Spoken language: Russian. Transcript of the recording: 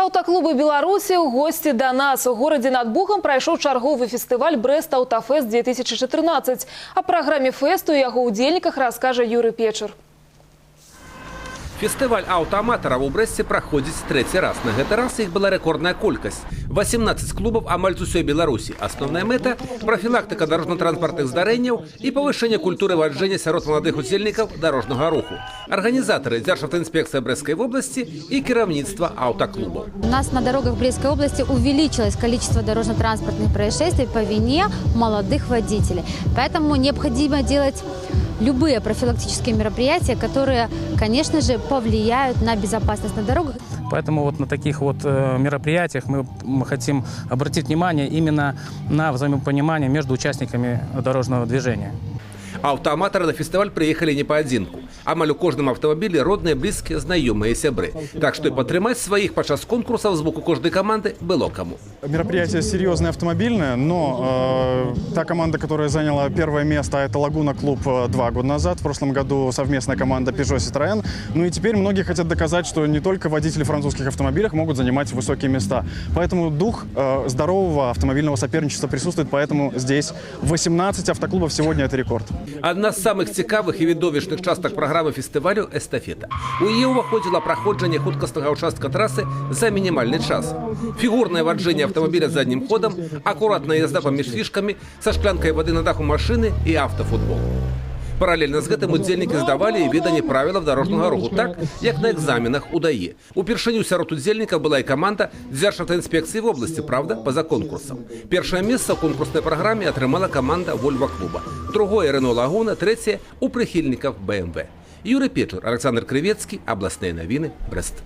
Аўтаклубы Беларусі ў госці да нас. У горадзе над Бухам прайшоў чарговы фестываль Брест Аўтафест 2014. О праграме фэсту і яго ўдзельніках раскажа Юры Печар. Фестываль аўтааматараў у Брэсце праходзіць трэці раз. На гэты раз іх была рэкордная колькасць. 18 клубаў амаль з усёй Беларусі. Асноўная мэта прафілактыка дарожна-транспартных здарэнняў і павышэнне культуры ваджэння сярод маладых удзельнікаў дарожнага руху. Арганізатары дзяржаўтаінспекцыя Брэсцкай вобласці і кіраўніцтва аўтаклубаў. У нас на дорогах Брестской области увеличилось количество дорожно-транспортных происшествий по вине молодых водителей. Поэтому необходимо делать любые профилактические мероприятия, которые, конечно же, повлияют на безопасность на дорогах. Поэтому вот на таких вот э, мероприятиях мы м, хотим обратить внимание именно на взаимопонимание между участниками дорожного движения. Аўтааматары на фестываль прыехалі не паадзінку. Амаль у кожным аўтамабілі родныя, блізкія, знаёмыя і сябры. Так што і падтрымаць сваіх падчас конкурсаў з боку кожнай каманды было каму. Мероприятие серьезное автомобильное, но э, та команда, которая заняла первое место, это Лагуна Клуб э, два года назад. В прошлом году совместная команда Peugeot Citroën. Ну и теперь многие хотят доказать, что не только водители французских автомобилях могут занимать высокие места. Поэтому дух э, здорового автомобильного соперничества присутствует, поэтому здесь 18 автоклубов сегодня это рекорд. Адна з самых цікавых і відовішчных частак праграмы фестывалю эстафета. У яе ўваходзіла праходжанне хуткаснага ўчастка трасы за мінімальны час. Фігурнае ваджэнне аўтамабіля заднім ходам, акуратная язда паміж фішкамі, са шклянкай вады на даху машыны і аўтафутбол. Паралельна з гэтым удзельнікі здавалі і веданне правілаў дарожнага руху так, як на экзаменах у ДАІ. Упершыню сярод удзельнікаў была і каманда дзяржаўтаінспекцыі вобласці, правда, па-за конкурсам. Першае месца ў конкурснай праграме атрымала каманда Вольва клуба. Другое Рено Лагуна, трэцяе у прыхільнікаў БМВ. Юрый Печар, Александр Крывецкі, абласныя навіны, Брест.